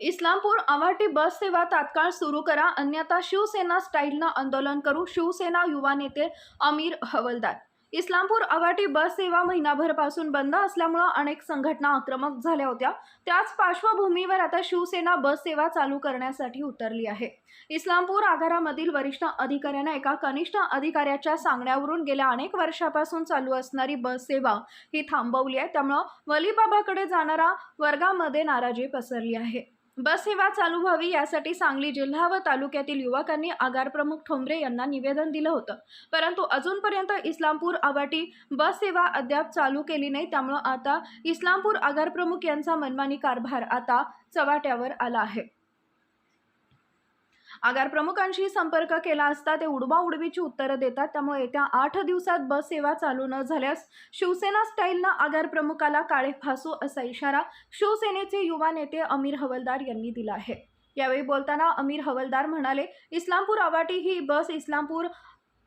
इस्लामपूर आवाटी बस सेवा तात्काळ सुरू करा. अन्यथा शिवसेना स्टाईलनं आंदोलन करू. शिवसेना युवा नेते अमीर हवलदार. इस्लामपूर आवाटी बस सेवा महिनाभरपासून बंद असल्यामुळं अनेक संघटना आक्रमक झाल्या होत्या. त्याच पार्श्वभूमीवर आता शिवसेना बस सेवा चालू करण्यासाठी उतरली आहे. इस्लामपूर आगारामधील वरिष्ठ अधिकाऱ्यांना एका कनिष्ठ अधिकाऱ्याच्या सांगण्यावरून गेल्या अनेक वर्षापासून चालू असणारी बस सेवा ही थांबवली आहे. त्यामुळं वलीबाबाकडे जाणारा वर्गामध्ये नाराजी पसरली आहे. बस सेवा चालू व्हावी यासाठी सांगली जिल्हा व तालुक्यातील युवकांनी आगार प्रमुख ठोंबरे यांना निवेदन दिलं होतं. परंतु अजूनपर्यंत इस्लामपूर आवाटी बस सेवा अद्याप चालू केली नाही. त्यामुळं आता इस्लामपूर आगार प्रमुख यांचा मनमानी कारभार आता चव्हाट्यावर आला आहे. आगार प्रमुखांशी संपर्क केला असता ते उडबाउडबीची उत्तरं देतात त्यामुळे येत्या आठ दिवसात बस सेवा चालू न झाल्यास शिवसेना स्टाईलनं आगार प्रमुखाला काळे फासू असा इशारा शिवसेनेचे युवा नेते अमीर हवलदार यांनी दिला आहे. यावेळी बोलताना अमीर हवलदार म्हणाले इस्लामपूर आवाटी ही बस इस्लामपूर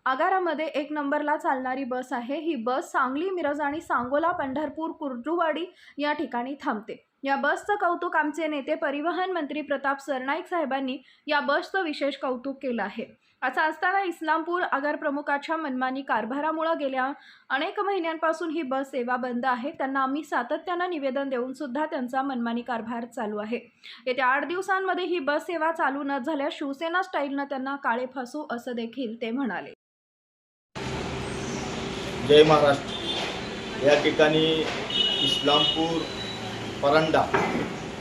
आगारामध्ये एक नंबरला चालणारी बस आहे. ही बस सांगली मिरज आणि सांगोला पंढरपूर कुर्डुवाडी या ठिकाणी थांबते. या बसचं कौतुक आमचे नेते परिवहन मंत्री प्रताप सरनाईक साहेबांनी या बसचं विशेष कौतुक केलं आहे. असं असताना इस्लामपूर आगार प्रमुखाच्या मनमानी कारभारामुळं गेल्या अनेक महिन्यांपासून ही बस सेवा बंद आहे. त्यांना आम्ही सातत्यानं निवेदन देऊन सुद्धा त्यांचा मनमानी कारभार चालू आहे. येत्या आठ दिवसांमध्ये ही बस सेवा चालू न झाल्यास शिवसेना स्टाईलनं त्यांना काळे फसू असं देखील ते म्हणाले. जय महाराष्ट्र. या ठिकाणी इस्लामपूर परांडा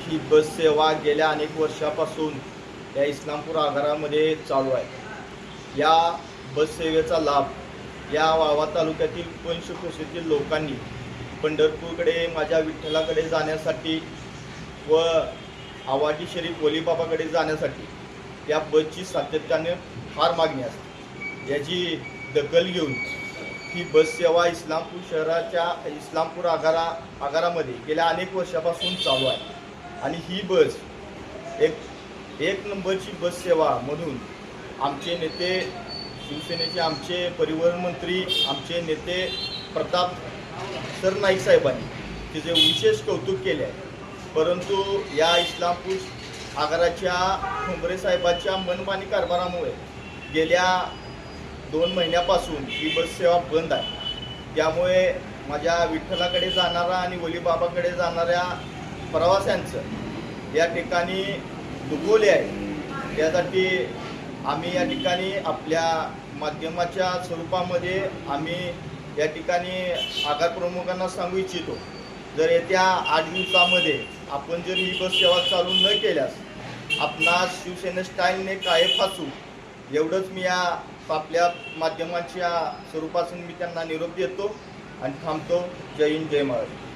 ही बस सेवा गेल्या अनेक वर्षापासून या इस्लामपूर आगारामध्ये चालू आहे. या बस सेवेचा लाभ या वावा तालुक्यातील पंचकोशीतील लोकांनी पंढरपूरकडे माझ्या विठ्ठलाकडे जाण्यासाठी व आवाजी शरीफ वलीबाबाकडे जाण्यासाठी या बसची सातत्याने फार मागणी असते. याची दखल घेऊन ही बस सेवा इस्लामपूर शहराच्या इस्लामपूर आगारा आगारामध्ये गेल्या अनेक वर्षापासून चालू आहे. आणि ही बस एक एक नंबरची बस सेवा म्हणून आमचे नेते शिवसेनेचे आमचे परिवहन मंत्री आमचे नेते प्रताप सरनाईक साहेबांनी तिचे विशेष कौतुक केले आहे. परंतु या इस्लामपूर आगाराच्या ठोंबरे साहेबाच्या मनमानी कारभारामुळे गेल्या दोन महिन्यापासून ही बस सेवा बंद आहे. त्यामुळे माझ्या विठ्ठलाकडे जाणारा आणि वलीबाबाकडे जाणाऱ्या प्रवाशांचं या ठिकाणी दुखवले आहे. त्यासाठी आम्ही या ठिकाणी आपल्या माध्यमाच्या स्वरूपामध्ये आम्ही या ठिकाणी आगार प्रमुखांना सांगू इच्छितो. जर येत्या आठ दिवसामध्ये आपण जर ही बस सेवा चालू न केल्यास आपणास शिवसेना स्टाईलने काय फासू एवढंच मी या आपल्या माध्यमाच्या स्वरूपातून मी त्यांना निरोप देतो आणि थांबतो. जय हिंद जय महाराष्ट्र.